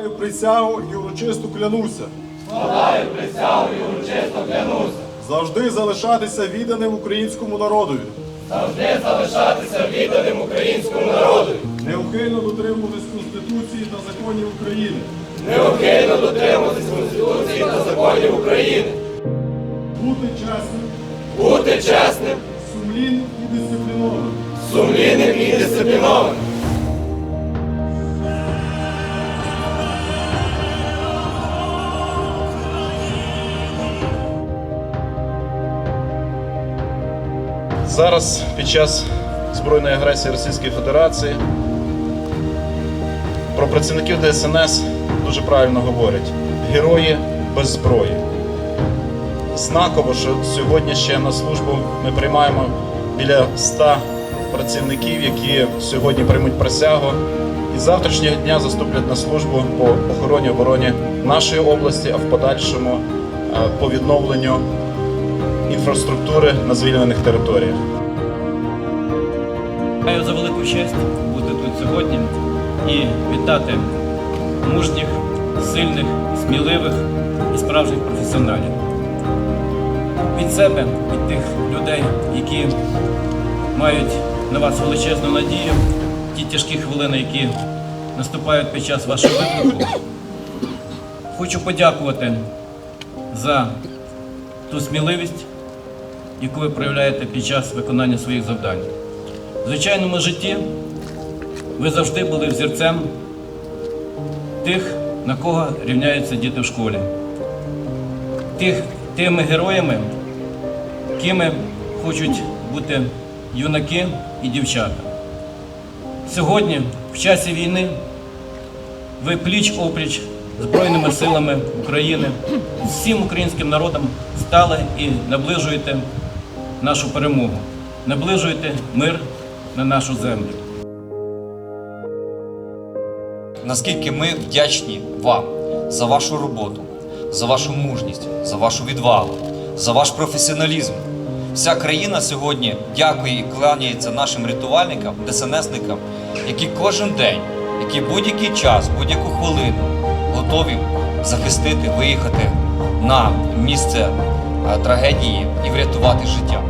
Складаю присягу і урочисто клянуся. Складаю присягу і урочисто клянуся. Завжди залишатися відданим українському народові. Завжди залишатися відданим українському народу. Неухильно дотримуватись Конституції та законів України. Неухильно дотримуватись Конституції та законів України. Бути чесним, Бути чесним, сумлінним і дисциплінованим. сумлінним і дисциплінованим. Зараз під час збройної агресії Російської Федерації про працівників ДСНС дуже правильно говорять: герої без зброї. Знаково, що сьогодні ще на службу ми приймаємо біля 100 працівників, які сьогодні приймуть присягу і з завтрашнього дня заступлять на службу по охороні обороні нашої області, а в подальшому е, по відновленню інфраструктури на звільнених територіях. Маю за велику честь бути тут сьогодні і вітати мужніх, сильних, сміливих і справжніх професіоналів. Від себе, від тих людей, які мають на вас величезну надію, ті тяжкі хвилини, які наступають під час вашого виклику. Хочу подякувати за ту сміливість, яку ви проявляєте під час виконання своїх завдань. В звичайному житті ви завжди були взірцем тих, на кого рівняються діти в школі, тих, тими героями, кими хочуть бути юнаки і дівчата. Сьогодні, в часі війни, ви пліч опліч Збройними силами України, всім українським народом стали і наближуєте нашу перемогу, наближуєте мир на нашу землю. наскільки ми вдячні вам за вашу роботу, за вашу мужність, за вашу відвагу, за ваш професіоналізм. Вся країна сьогодні дякує і кланяється нашим рятувальникам, ДСНСникам, які кожен день, які будь-який час, будь-яку хвилину готові захистити, виїхати на місце трагедії і врятувати життя.